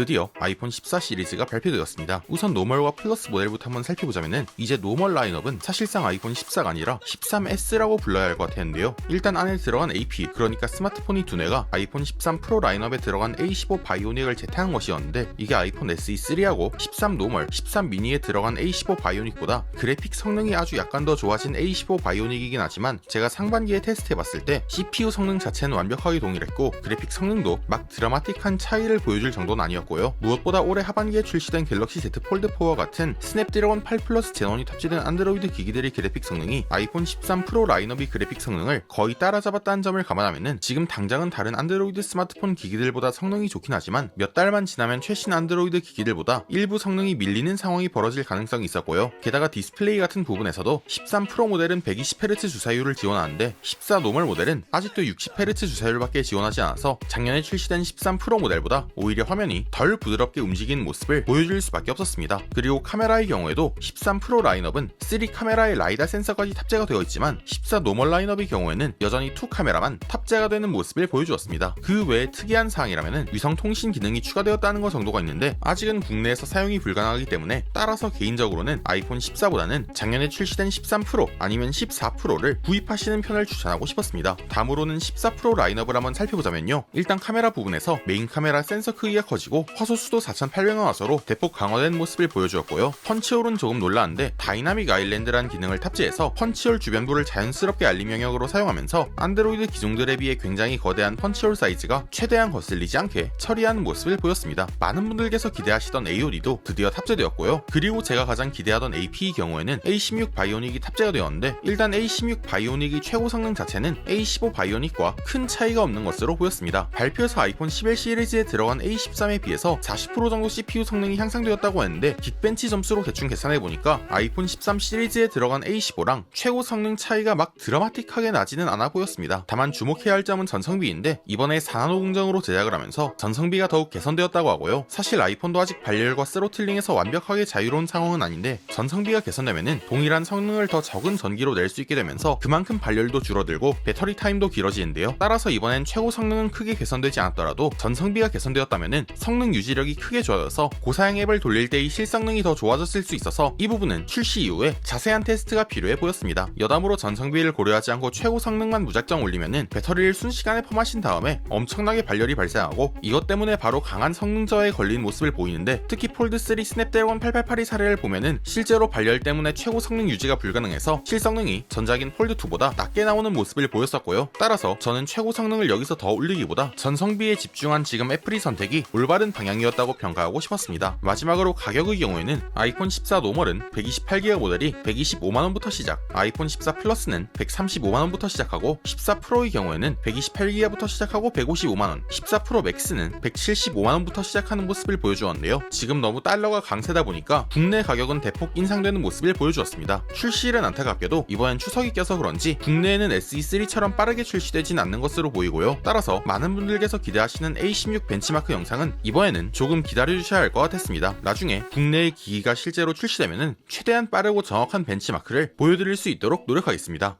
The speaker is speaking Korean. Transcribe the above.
드디어 아이폰 14 시리즈가 발표되었습니다. 우선 노멀과 플러스 모델부터 한번 살펴보자면은 이제 노멀 라인업은 사실상 아이폰 14가 아니라 13S라고 불러야 할 것 같았는데요. 일단 안에 들어간 AP 그러니까 스마트폰이 두뇌가 아이폰 13 프로 라인업에 들어간 A15 바이오닉을 재탕한 것이었는데 이게 아이폰 SE3하고 13 노멀, 13 미니에 들어간 A15 바이오닉보다 그래픽 성능이 아주 약간 더 좋아진 A15 바이오닉이긴 하지만 제가 상반기에 테스트해봤을 때 CPU 성능 자체는 완벽하게 동일했고 그래픽 성능도 막 드라마틱한 차이를 보여줄 정도는 아니었고 요. 무엇보다 올해 하반기에 출시된 갤럭시 Z 폴드 4와 같은 스냅드래곤 8 플러스 제논이 탑재된 안드로이드 기기들의 그래픽 성능이 아이폰 13 프로 라인업의 그래픽 성능을 거의 따라잡았다는 점을 감안하면은 지금 당장은 다른 안드로이드 스마트폰 기기들보다 성능이 좋긴 하지만 몇 달만 지나면 최신 안드로이드 기기들보다 일부 성능이 밀리는 상황이 벌어질 가능성이 있었고요. 게다가 디스플레이 같은 부분에서도 13 프로 모델은 120Hz 주사율을 지원하는데 14 노멀 모델은 아직도 60Hz 주사율밖에 지원하지 않아서 작년에 출시된 13 프로 모델보다 오히려 화면이 덜 부드럽게 움직이는 모습을 보여줄 수밖에 없었습니다. 그리고 카메라의 경우에도 13 프로 라인업은 3 카메라에 라이다 센서까지 탑재가 되어 있지만 14 노멀 라인업의 경우에는 여전히 2 카메라만 탑재가 되는 모습을 보여주었습니다. 그 외에 특이한 사항이라면 위성 통신 기능이 추가되었다는 것 정도가 있는데 아직은 국내에서 사용이 불가능하기 때문에 따라서 개인적으로는 아이폰 14보다는 작년에 출시된 13 프로 아니면 14 프로를 구입하시는 편을 추천하고 싶었습니다. 다음으로는 14 프로 라인업을 한번 살펴보자면요. 일단 카메라 부분에서 메인 카메라 센서 크기가 커지고 화소 수도 4800원 화소로 대폭 강화된 모습을 보여주었고요. 펀치홀은 조금 놀라운데 다이나믹 아일랜드라는 기능을 탑재해서 펀치홀 주변부를 자연스럽게 알림 영역으로 사용하면서 안드로이드 기종들에 비해 굉장히 거대한 펀치홀 사이즈가 최대한 거슬리지 않게 처리하는 모습을 보였습니다. 많은 분들께서 기대하시던 AOD도 드디어 탑재되었고요. 그리고 제가 가장 기대하던 AP의 경우에는 A16 바이오닉이 탑재가 되었는데 일단 A16 바이오닉의 최고 성능 자체는 A15 바이오닉과 큰 차이가 없는 것으로 보였습니다. 발표에서 아이폰 11 시리즈에 들어간 A13에 비해 서 40% 정도 CPU 성능이 향상되었다고 했는데 긱벤치 점수로 대충 계산해보니까 아이폰 13 시리즈에 들어간 A15랑 최고 성능 차이가 막 드라마틱하게 나지는 않아 보였습니다. 다만 주목해야 할 점은 전성비인데 이번에 4나노 공정으로 제작을 하면서 전성비가 더욱 개선되었다고 하고요. 사실 아이폰도 아직 발열과 스로틀링에서 완벽하게 자유로운 상황은 아닌데 전성비가 개선되면은 동일한 성능을 더 적은 전기로 낼 수 있게 되면서 그만큼 발열도 줄어들고 배터리 타임도 길어지는데요. 따라서 이번엔 최고 성능은 크게 개선되지 않았더라도 전성비가 개선되었다면은 성능 유지력이 크게 좋아져서 고사양 앱을 돌릴 때의 실성능이 더 좋아졌을 수 있어서 이 부분은 출시 이후에 자세한 테스트가 필요해 보였습니다. 여담으로 전성비를 고려하지 않고 최고 성능만 무작정 올리면은 배터리를 순식간에 펌하신 다음에 엄청나게 발열이 발생하고 이것 때문에 바로 강한 성능 저하에 걸린 모습을 보이는데 특히 폴드 3 스냅드래곤 888의 사례를 보면은 실제로 발열 때문에 최고 성능 유지가 불가능해서 실성능이 전작인 폴드 2보다 낮게 나오는 모습을 보였었고요. 따라서 저는 최고 성능을 여기서 더 올리기보다 전성비에 집중한 지금 애플의 선택이 올바른 방향이었다고 평가하고 싶었습니다. 마지막으로 가격의 경우에는 아이폰 14 노멀은 128기가 모델이 125만원부터 시작, 아이폰 14 플러스는 135만원부터 시작하고 14 프로의 경우에는 128기가부터 시작하고 155만원, 14 프로 맥스는 175만원부터 시작하는 모습을 보여주었는데요. 지금 너무 달러가 강세다 보니까 국내 가격은 대폭 인상되는 모습을 보여주었습니다. 출시일은 안타깝게도 이번엔 추석이 껴서 그런지 국내에는 SE3처럼 빠르게 출시되진 않는 것으로 보이고요. 따라서 많은 분들께서 기대하시는 A16 벤치마크 영상은 이번에는 조금 기다려주셔야 할 것 같았습니다. 나중에 국내의 기기가 실제로 출시되면 최대한 빠르고 정확한 벤치마크를 보여드릴 수 있도록 노력하겠습니다.